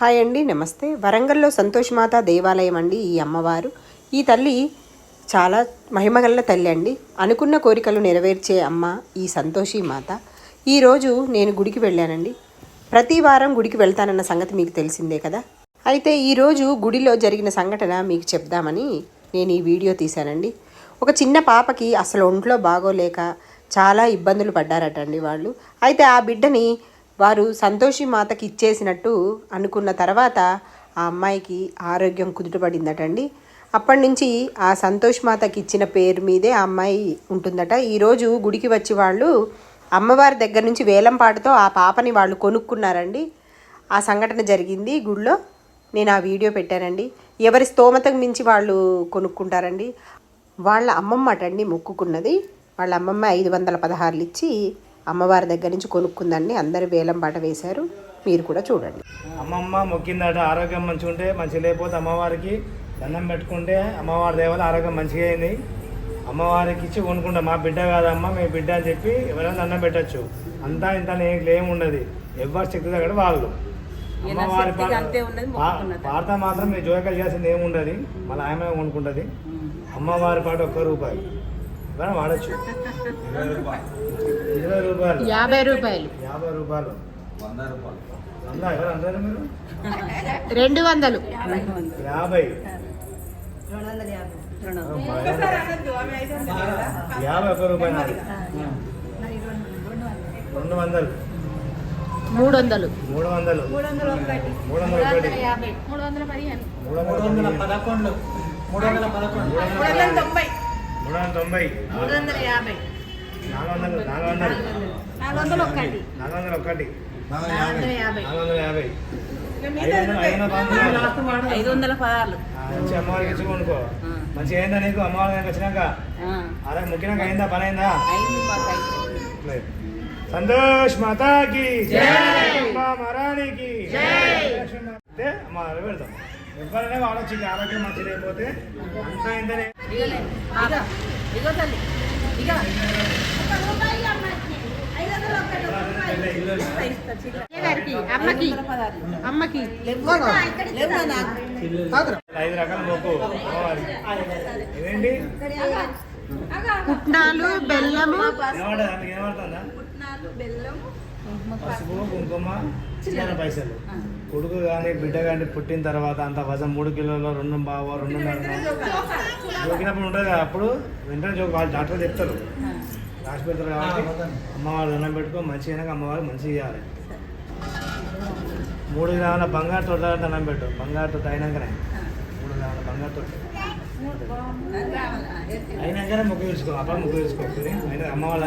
Hi అండి నమస్తే. వరంగల్లో సంతోషమాత దేవాలయం అండి ఈ అమ్మవారు. ఈ తల్లి చాలా మహిమగల తల్లి అండి. అనుకున్న కోరికలు నెరవేర్చే అమ్మ ఈ సంతోషి మాత. ఈరోజు నేను గుడికి వెళ్ళానండి. ప్రతి వారం గుడికి వెళ్తానన్న సంగతి మీకు తెలిసిందే కదా? అయితే ఈరోజు గుడిలో జరిగిన సంఘటన మీకు చెప్దామని నేను ఈ వీడియో తీశానండి. ఒక చిన్న పాపకి అసలు ఒంట్లో బాగోలేక చాలా ఇబ్బందులు పడ్డారటండి వాళ్ళు. అయితే ఆ బిడ్డని వారు సంతోషి మాతకి ఇచ్చేసినట్టు అనుకున్న తర్వాత ఆ అమ్మాయికి ఆరోగ్యం కుదుటపడిందటండి. అప్పటి నుంచి ఆ సంతోష్ మాతకి ఇచ్చిన పేరు మీదే ఆ అమ్మాయి ఉంటుందట. ఈరోజు గుడికి వచ్చి వాళ్ళు అమ్మవారి దగ్గర నుంచి వేలం పాటతో ఆ పాపని వాళ్ళు కొనుక్కున్నారండి. ఆ సంఘటన జరిగింది గుడిలో. నేను ఆ వీడియో పెట్టానండి. ఎవరి స్తోమతకు మించి వాళ్ళు కొనుక్కుంటారండి. వాళ్ళ అమ్మమ్మ అటండి మొక్కుకున్నది. వాళ్ళ అమ్మమ్మ ఐదు వందల పదహారులు ఇచ్చి అమ్మవారి దగ్గర నుంచి కొనుక్కుందండి. అందరు వేలం పాట వేశారు. మీరు కూడా చూడండి. అమ్మమ్మ మొక్కిందట ఆరోగ్యం మంచిగా ఉంటే మంచిగా లేకపోతే అమ్మవారికి దండం పెట్టుకుంటే అమ్మవారి దేవత ఆరోగ్యం మంచిగా అయింది. అమ్మవారికి ఇచ్చి కొనుక్కుంటాం మా బిడ్డ కాదమ్మ మీ బిడ్డ అని చెప్పి ఎవరైనా దండం పెట్టచ్చు. అంతా ఇంత ఏం ఉండదు. ఎవరి శక్తి దగ్గర వాళ్ళు. అమ్మవారి పాట మాత్రం మీరు జోకలు చేసింది ఏముండదు. మళ్ళీ ఆమె కొనుక్కుంటుంది. అమ్మవారి పాట ఒక్క రూపాయి. ఎవరైనా వాడచ్చు. ఇరవై రూపాయలు. యాభై రూపాయలు. యాభై రూపాయలు. వంద ఎవరు అంటారు మీరు? రెండు వందలు. యాభై యాభై. ఒక్క రూపాయి నాది. రెండు వందలు. మూడు వందలు. మూడు వందలు మూడు వందలు ఒకటి మూడు వందల పదకొండు మూడు వందల పదకొండు. మూడు వందల తొంభై. మూడు వందల తొంభై. నాలుగు వందలు నాలుగు వందలు. నాలుగు వందలు ఒకటి నాలుగు వందల ఒకటి నాలుగు వందల యాభై. ఐదు వందలు వందల వందల పదాలు మంచి అమ్మవారికి ఇచ్చి కొనుక్కో. మంచిగా అయిందా నీకు? అమ్మవారి దగ్గరికి వచ్చినాక? అరే ముఖ్యంగా అయిందా? పని అయిందా. సంతోష్ మాతాకి. మహారాణికి అంటే అమ్మా అవి పెడతాం. ఎవరైనా ఆలోచించి ఆరోగ్యం మంచి లేకపోతే అంతా ఇంతనే. ఇగో తల్లి. ఇగో. గారికి అమ్మకి అమ్మకి. ఐదు రకాల అమ్మవారికి ఇదేంటి పుట్నాలు బెల్లము. అందుకు ఏమడుతుందా పసుపు కుంకుమ చిన్న పైసలు. కొడుకు కానీ బిడ్డ కానీ పుట్టిన తర్వాత అంత వజన్ మూడు కిలోలు రెండు బావ రెండున్నర జోకినప్పుడు ఉంటుంది అప్పుడు వెంటనే జోకి. వాళ్ళు డాక్టర్ చెప్తారు. రాసి పెడతారు కాబట్టి అమ్మవారు దండం పెట్టుకో మంచిగా అయినాక అమ్మవారు మంచిగా చేయాలి మూడు గ్రాముల బంగారు తోట దండం పెట్టు. బంగారు తోట అయినాకనే. మూడు గ్రాముల బంగారు తోట. అయినాకనే ముగ్గు తీసుకో అప్పుడు ముగ్గు తీసుకో అయినా అమ్మవాళ్ళు